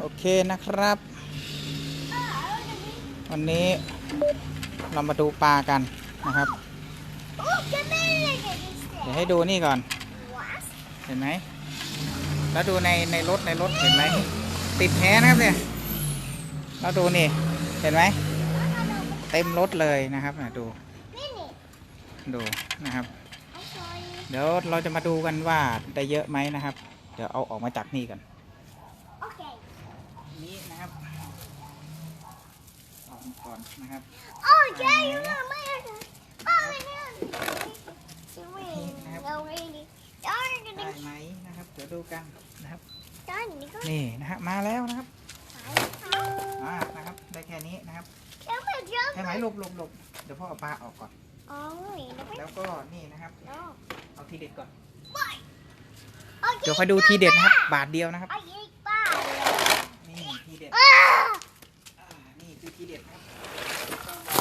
โอเคนะครับ วันนี้เรามาดูปลากันนะครับ เดี๋ยวให้ดูนี่ก่อน เห็นไหม แล้วดูในในรถในรถเห็นไหม ติดแท้นะครับเนี่ย แล้วดูนี่ เห็นไหม เต็มรถเลยนะครับนะดู ดูนะครับ เดี๋ยวเราจะมาดูกันว่าได้เยอะไหมนะครับ เดี๋ยวเอาออกมาจากนี่กัน นี้นะครับออกมาก่อนนะครับ Oh, yeah, you know my Oh, my God. No, really. Darn, ได้ gonna ไหมนะครับเดี๋ยวดูกันนะครับ darn, Nico. นี่นะฮะมาแล้วนะครับ Oh, มานะครับได้แค่นี้นะครับ come on, jump. ใช่ไหมหลบหลบหลบเดี๋ยวพ่อเอาปลาออกก่อน Oh, wait a minute. แล้วก็นี่นะครับ No. เอาทีเด็ดก่อน Why? Oh, เดี๋ยวคอยดูทีเด็ดนะครับ บาทเดียวนะครับ I ate bad. นี่ทีเด็ด Ah! อ่านี่คือทีเด็ดนะครับ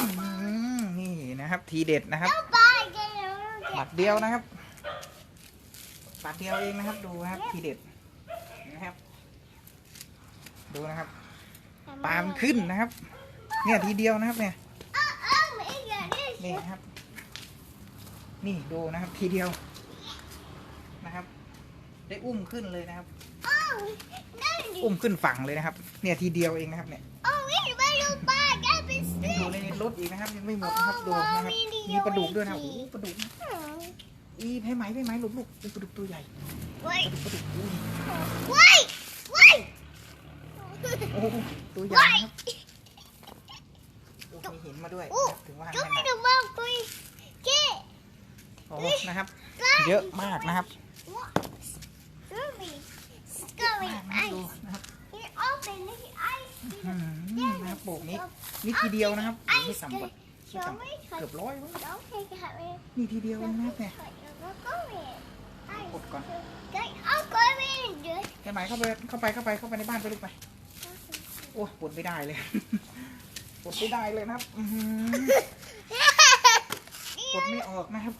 อืมนี่นะครับ ทีเด็ดนะครับ Don't buy again. บาทเดียวนะครับบาทเดียวเองนะครับ ดูนะครับทีเด็ดนะครับ ดูนะครับปลามันขึ้นนะครับ เนี่ยทีเดียวนะครับเนี่ย Oh, oh, my God. นี่นะครับ นี่ดูนะครับทีเดียวนะครับ ได้อุ้มขึ้นเลยนะครับ Oh, no. อุ้มขึ้นฝั่งเลยนะครับ เนี่ยทีเดียวเองนะครับเนี่ย รถอีกนะครับยังไม่หมดนะครับดูนะครับมีปลาดุกด้วยนะครับโอ้โหปลาดุก Hmm. อีให้ไหมให้ไหมหลุดลูกเป็นปลาดุกตัวใหญ่ป Wait, ลาดุกปลาดุกอุ้ย wait, wait. โอ้โหตัวใหญ่นะครับ Wait. โอ้มีหินมาด้วย Ooh, ถึงว่า Give ให้ me มา the mouth, please. Get. โอ้โหนะครับ เยอะมากนะครับ What? Scurvy. Scurvy. มากนะดู Ice. นะครับ Here, open. Look at ice. อืมนะครับ โบกนี้นี่ทีเดียวนะครับไม่ Ice. ต่ำกว่า Show me. เกือบร้อยมั้ง Don't take it, Harry. นี่ทีเดียวเองนะครับเนี่ย Look over it. Ice. กดก่อน Okay, I'll go in. Good. แค่ไหมเข้าไปเข้าไปเข้าไปเข้าไปในบ้านไปลูกไปโอ้ปวดไม่ได้เลยปวดไม่ได้เลยนะครับอื้อหือปวดไม่ออกนะครับ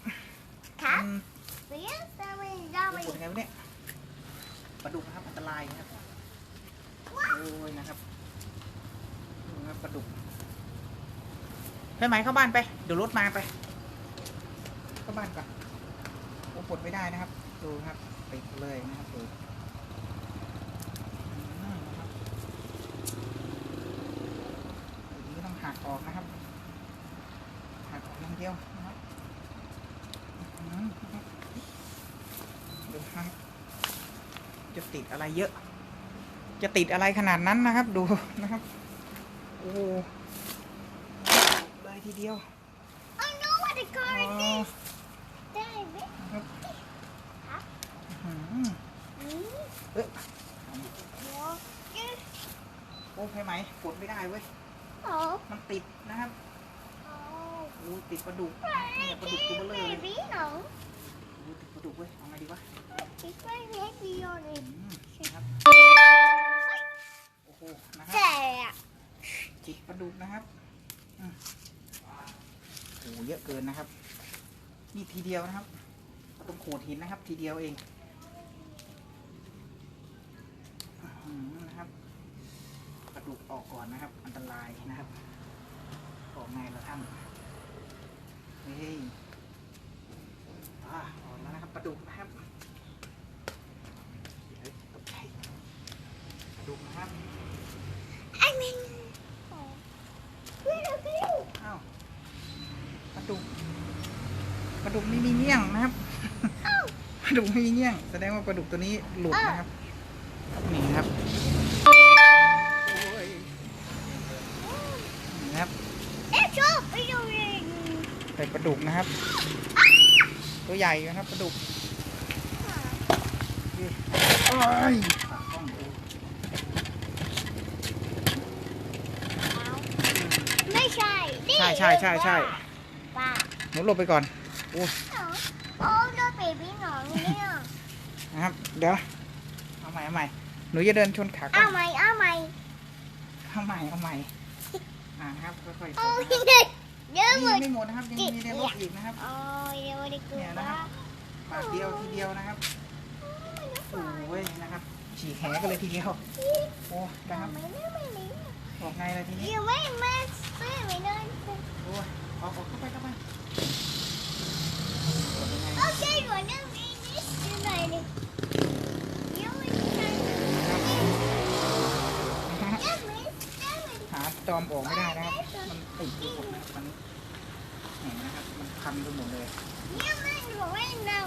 อืม Yes, that was ปวดยังไงวะเนี่ยปลาดุกนะครับอันตรายนะครับโอ้ยนะครับดูนะครับ ปลาดุกให้ไหมเข้าบ้านไป เดี๋ยวรถมาไป เข้าบ้านก่อนโอ้ปวดไม่ได้นะครับ ดูครับปิดเลยนะครับดูอืมนะครับอันนี้ต้องหักออกนะครับ หักออกอย่างเดียวนะครับดูครับจะติดอะไรเยอะ จะติดอะไรขนาดนั้นนะครับ ดูนะครับ อ้โหเลยทีเดียว I know what the อ๋ car อ is. David. นะครับอื้อหือ Mm. เอ๊ะ Walk it. โอ้ใช่ไหมกดไม่ได้เว้ย Oh. มันติดนะครับ Oh. โอ้ติดปลาดุกเนี่ยปลาดุกตัวเบลอเลย Baby, no. โอ้ติดปลาดุกเว้ย เอาไงดีวะ It's very heavy on อื it. มนะครับ โอ้โห นะครับ There. ติดปลาดุกนะครับอโอ้โหเยอะเกินนะครับ นี่ทีเดียวนะครับตรงโขดหินนะครับ ทีเดียวเองอนะครับปลาดุกออกก่อนนะครับ อันตรายนะครับออกไงละท่านเฮ้ยอ่าออกแล้วนะครับปลาดุกนะครับเฮ้ยตกใจปลาดุกนะครับ I mean. Oh. Where are you? อ้าวปลาดุกป ลาดุกไม่มีเงี้ยงนะครับ Oh. ปลาดุกไม่มีเงี้ยง แสดงว่าปลาดุกตัวนี้หลุดนะครับนี่ครับโอ้ยนี่นะครับ It's up. It's over. ใส่ปลาดุกนะครับ ตัวใหญ่อยู่นะครับปลาดุกโอ้ยปากกล้องดูไม่ใช่ใช่ใช่ใช่ใช่ป้าหนูหลบไปก่อน โอ้ยโอ้ดูเบบี้หนองเนี่ยนะครับ เดี๋ยว เอาใหม่เอาใหม่ หนูจะเดินชนขาก่อเอานไหมเอาไหมเอาใหม่เอาใหม่อ่านะครับ ค่อยๆโอ้กยดนะครับเดี๋ยวหมนี่ด ไม่หมดนะครับ ยังมีในรถอีกนะครับ โอ้ยเดี๋ยวได้กลัวเนี่ยนะครับบาทเดียวทีเดียวนะครับ โอ้ยนะครับ ฉีกแหกันเลยทีเดียว โอ้นะครับไม่ได้ไม่ได้ออกไงเลยทีนี้ ยังไม่มาซื้อไม่ได้โอ้ยออกออกเข้าไปเข้าไปออกยังไง โอ เคหัวนั่งนี่นี่ซื้อหน่อยดิยังไม่ได้นะฮะยังไม่ยังไม่หาจอมออกไม่ได้นะครับ มันติดอยู่นะครับมันแหมนะครับ มันพันไปหมดเลยเอา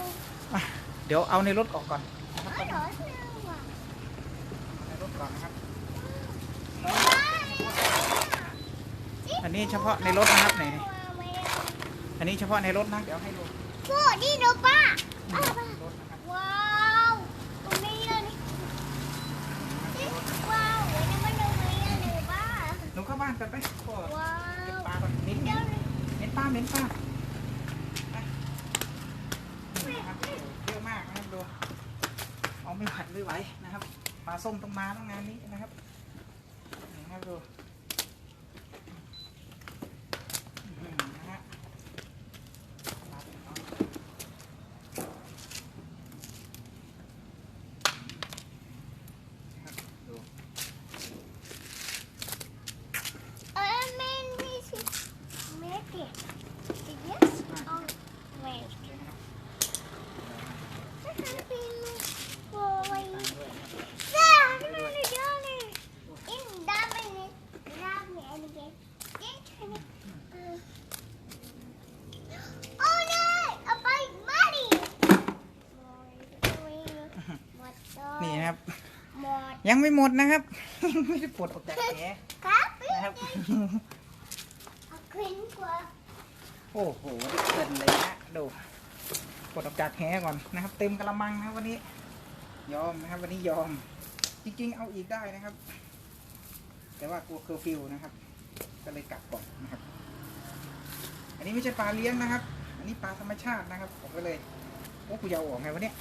อะเดี๋ยวเอาในรถออกก่อนไม่หนูซื้อว่ะในรถก่อนนะครับ อันนี้เฉพาะในรถนะครับไหนอันนี้เฉพาะในรถนะ เดี๋ยวให้ดู โอ้นี่ดูป้าป้าป้ารถนะครับว้าวตรงนี้เลยนี่ว้าวเดี๋ยวจะมาดูตรงนี้เลยป้าหนูเข้าบ้านกันไปโอ้ว้าเก็บวปลาก่อนมิ้นเดี๋ยวเหม็นปลาเหม็นปลาไปนี่นะครับโอ้เยอะมากนะครับดูเอาไม่ผัดไม่ไหวนะครับปลาส้มต้องมาต้องงานนี้นะครับนี่นะครับดูอื้อหือนะฮะปลาเอานะครับดู เออแม่นี่สิแม่เด็ก yes เอาแม่ โอเคนะครับ จะทำเป็นโอ้ย ตามด้วยนะครับ จ้าที่มันเลยเยอะเลยอินดามันเลยดามันอะไรกันยิ่งแค่นี้โอ้ยเอาไปมาดิหมด นี่นะครับ หมด ยังไม่หมดนะครับ ไม่ได้ปลดออกจากแหครับนะครับเอาขึ้นกว่าโอ้โหได้เพลินเลยนะดูปลดออกจากแหก่อนนะครับ เต็มกระมังนะครับวันนี้ ยอมนะครับ วันนี้ยอม จริงๆ เอาอีกได้นะครับ แต่ว่ากลัวเคอร์ฟิวนะครับ ก็เลยกลับก่อนนะครับ อันนี้ไม่ใช่ปลาเลี้ยงนะครับ อันนี้ปลาธรรมชาตินะครับผมก็เลยโอ้กูยาวออกไงวะเนี่ย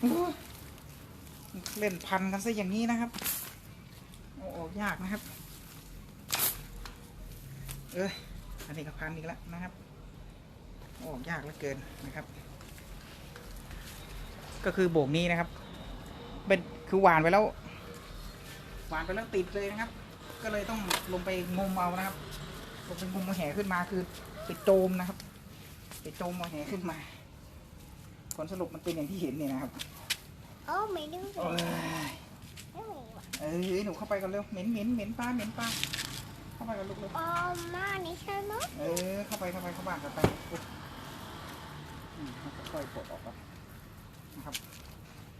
โอ้ย เล่นพันกันซะอย่างนี้นะครับ โอ้ออกยากนะครับ เอ้ยอันนี้ก็พันอีกแล้วนะครับ โอ้ยากเหลือเกินนะครับ ก็คือโบกนี้นะครับ เป็นคือหวานไปแล้วหวานไปแล้วติดเลยนะครับ ก็เลยต้องลงไปงมเอานะครับลงไปงมเอาแห่ขึ้นมาคือไปโจมนะครับไปโจมเอาแห่ขึ้นมา ผลสรุปมันเป็นอย่างที่เห็นเนี่ยนะครับ โอ้ไม่ดูเลเอ้ยยไม่ไหวว่ะเอ้ยหนูเข้าไปกันเร็วเหม็นเหม็นเหม็นปลาเหม็นปลาเข้าไปกันลูกเร็วอ๋อมานี่ใช่ไหมเออเข้าไปเข้าไปเข้าบ้านกันไปอุ๊ยอืมค่อยๆปลดออกก่อนนะครับ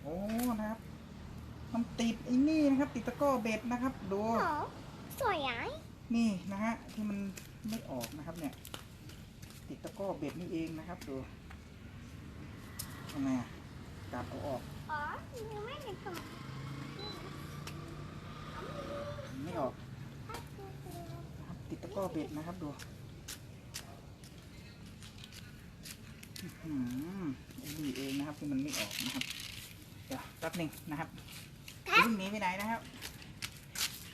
โอ้นะครับ มันติดไอ้นี่นะครับ ติดตะกร้อเบ็ดนะครับดูอ๋อสวยอะนี่นะฮะที่มันไม่ออกนะครับเนี่ย ติดตะกร้อเบ็ดนี่เองนะครับดูทำไมอะกัดเอาออกอ๋อยัง ไม่ได้ทำไม่ออกนะครับติดตะกร้อเบ็ดนะครับดูอื้อหือไอ้นี่เองนะครับที่มันไม่ออกนะครับ เดี๋ยวแป๊บหนึ่งนะครับอย่าเพิ่งหนีไปไหนนะครับ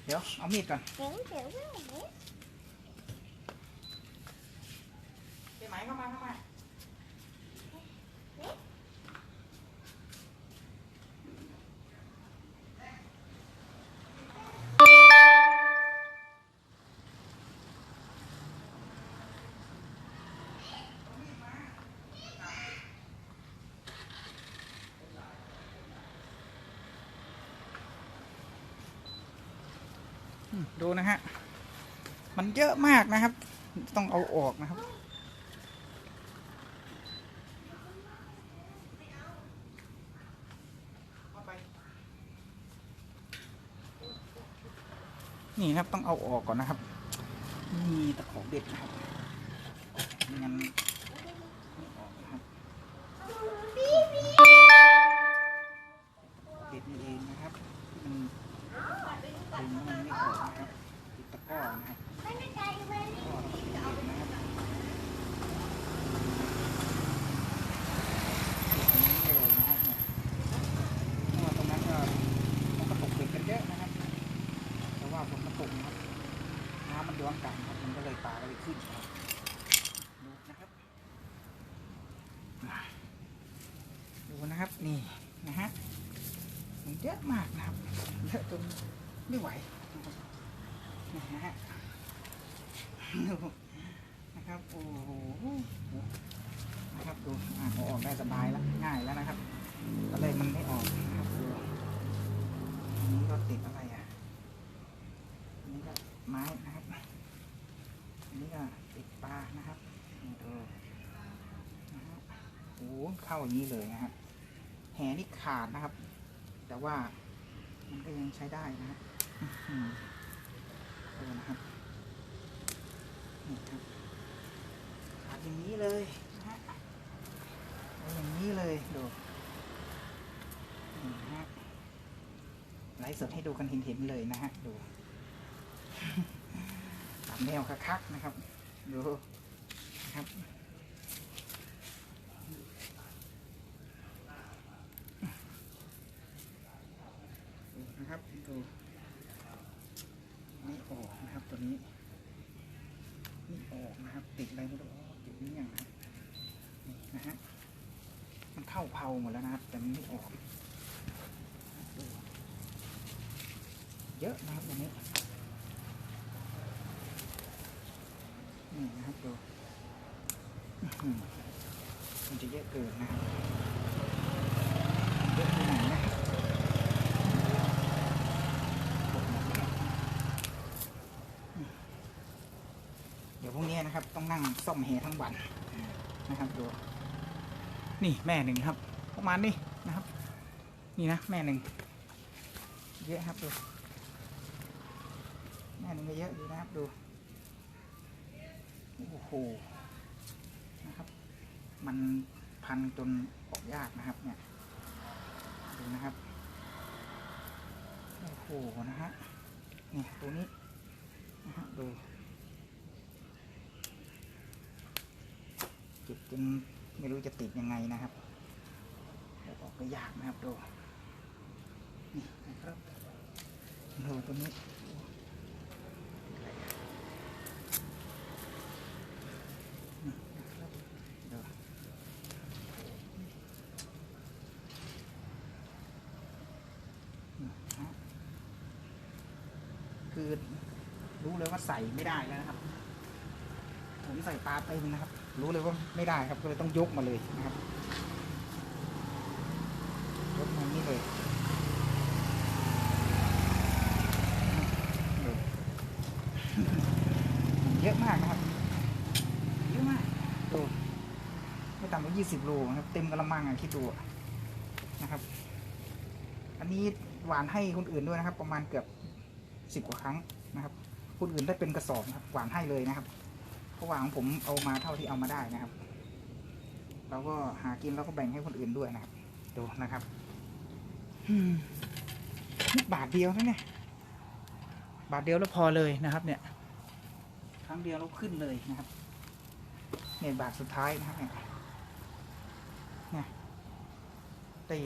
เดี๋ยวเอามีดก่อนเดี๋ยวเดี๋ยวเดี๋ยวไปไหมเข้ามาเข้ามา ดูนะฮะ มันเยอะมากนะครับ ต้องเอาออกนะครับ นี่ครับต้องเอาออกก่อนนะครับมีตะขอเด็ดนะครับงั้นเด็ดนี่เองนะครับมัน มันม่อะครับติดตะกร้อนะครับ ไม่ได้ใจไม่ ตะกร้อแล้วก็ติดเด็ดนะครับติดอย่างนี้เลยนะครับเนี่ยเพราะว่าตรงนั้นก็มันก็ตกเบ็ดกันเยอะนะครับ แต่ว่าฝนมันตกนะครับ น้ำมันย้อนกลับครับ มันก็เลยปลาก็เลยขึ้นครับดูนะครับ ดูนะครับ นี่นะฮะมันเยอะ อะมากนะครับเยอะจน ไม่ไหวนะฮะดูนะครับโอ้โหนะครับดูอะเอาออกได้สบายแล้วง่ายแล้วนะครับตอนแรกมันไม่ออกนะครับดูนี้ก็ติดอะไรอะนนี้ก็ไม้นะครับนนี้ก็ติดปลานะครับดูนะฮะโอ้โหเข้าอย่างนี้เลยนะครับแหนี่ขาดนะครับ แต่ว่ามันก็ยังใช้ได้นะฮะอื้อหือ ดูนะครับนี่ครับขาดอย่างนี้เลยนะฮะอย่างนี้เลยดูนี่นะฮะไลฟ์สดให้ดูกันเห็นๆเลยนะฮะดูตามแนวคักๆนะครับดูนะครับ ดูนะครับดูนี่ออกนะครับตัวนี้นี่ออกนะครับ ติดอะไรไม่รู้อ๋อติดนี่อย่างนะนี่นะฮะมัน เข้าเผาหมดแล้วนะครับ แต่มันไม่ออก เยอะนะครับตัวนี้นี่นะครับดูมันจะเยอะเกินนะครับเยอะไปไหนนะเดี๋ยวพรุ่งนี้นะครับ ต้องนั่งซ่อมแหทั้งวันนะครับดู นี่แม่หนึ่งครับประมาณนี้นะครับ นี่นะแม่หนึ่งเยอะครับดูแม่หนึ่งก็เยอะอยู่นะครับดูโอ้โหนะครับ มันพันจนออกยากนะครับเนี่ยดูนะครับโอ้โหนะฮะนี่ตัวนี้นะฮะดูจิบจน ไม่รู้จะติดยังไงนะครับออกก็ยากนะครับดูนี่นะครับดูตัวนี้นี่ครับคือรู้เลยว่าใส่ไม่ได้แล้วนะครับ ผมใส่ปลาเต็มนะครับ รู้เลยว่าไม่ได้ครับก็เลยต้องยกมาเลยนะครับยกมานี่เลยเยอะมากนะครับเยอะมากดูไม่ต่ำกว่ายี่สิบโลนะครับ เต็มกระมังอะคิดดูนะครับ อันนี้หวานให้คนอื่นด้วยนะครับ ประมาณเกือบสิบกว่าครั้งนะครับคนอื่นได้เป็นกระสอบนะครับ หวานให้เลยนะครับ เพราะว่าของผมเอามาเท่าที่เอามาได้นะครับ เราก็หากินแล้วก็แบ่งให้คนอื่นด้วยนะครับดูนะครับอืมนี่บาทเดียวนะเนี่ย บาทเดียวแล้วพอเลยนะครับ เนี่ย ครั้งเดียวเราขึ้นเลยนะครับ เนี่ยบาทสุดท้ายนะครับเนี่ยเนี่ยได้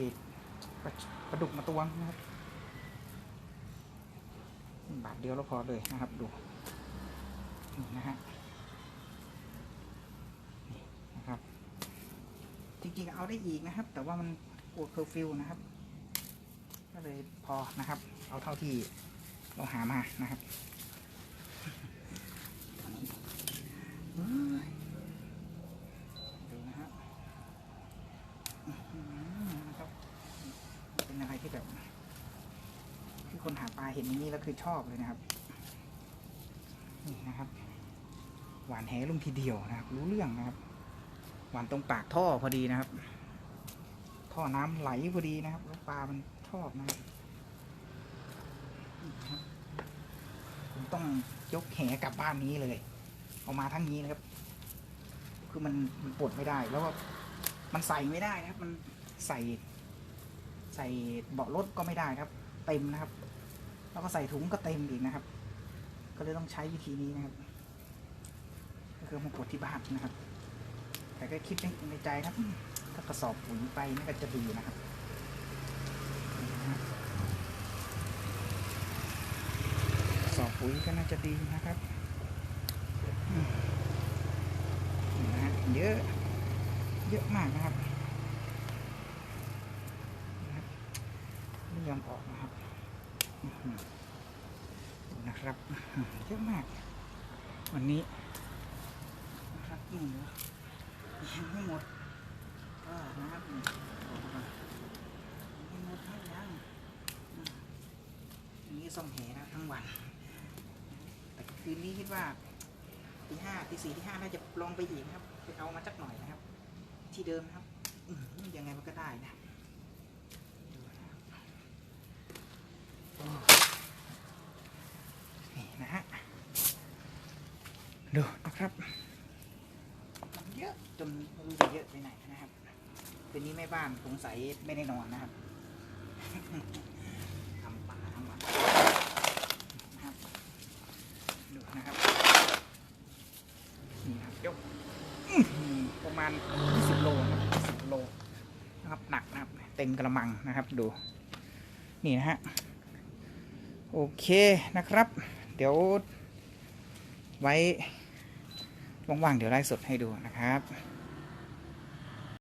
ปลาปลาดุกมาตวงนะครับ บาทเดียวแล้วพอเลยนะครับ ดูนี่นะฮะ นะครับ จริงๆเอาได้อีกนะครับ แต่ว่ามันกลัวเคอร์ฟิวนะครับ ก็เลยพอนะครับ เอาเท่าที่เราหามานะครับเฮ้ยดูนะครับอื้อหือนะครับเป็นอะไรที่แบบคือคนหาปลาเห็นอย่างนี้แล้วคือชอบเลยนะครับนี่นะครับ หวานแหลงทีเดียวนะครับ รู้เรื่องนะครับ หวานตรงปากท่อพอดีนะครับ ท่อน้ำไหลพอดีนะครับแล้วปลามันชอบนะครับผมต้องยกแหกลับบ้านนี้เลยเอามาทั้งนี้นะครับ คือมันมันปลดไม่ได้ แล้วก็มันใส่ไม่ได้นะครับ มันใส่ ใส่เบาะรถก็ไม่ได้ครับ เต็มนะครับ แล้วก็ใส่ถุงก็เต็มอีกนะครับ ก็เลยต้องใช้วิธีนี้นะครับ ก็คือมาปลดที่บ้านนะครับ แต่ก็คิดในใจครับถ้ากระสอบปุ๋ยไปนี่ก็จะดีนะครับกระสอบปุ๋ยก็น่าจะดีนะครับนะฮะเยอะ เยอะมากนะครับไม่ยอมออกนะครับนะครับเยอะมาก วันนี้นะครับนี่เหลือ ยังไม่หมดนะครับนี่บอกก่อนยังไม่หมดให้ยังอันนี้ซ่อมแหนะทั้งวัน แต่คืนนี้คิดว่าตีห้าตีสี่ตีห้าน่าจะลองไปอีกนะครับ ไปเอามาสักหน่อยนะครับ ที่เดิมนะครับยังไงมันก็ได้นะนี่นะฮะดูนะครับ นไม่รู้จะเยอะไปไหนนะครับคืนนี้แม่บ้านสงสัยไม่ได้นอนนะครับทำป่าทั้งวันนะครับดูนะครับนี่ครับยกอื้อหือประมาณ 20 โลครับ10โลนะครับหนักนะครับ เต็มกระมังนะครับดู นี่นะฮะโอเคนะครับ เดี๋ยว ไว้ว่างๆเดี๋ยวไลฟ์สดให้ดูนะครับ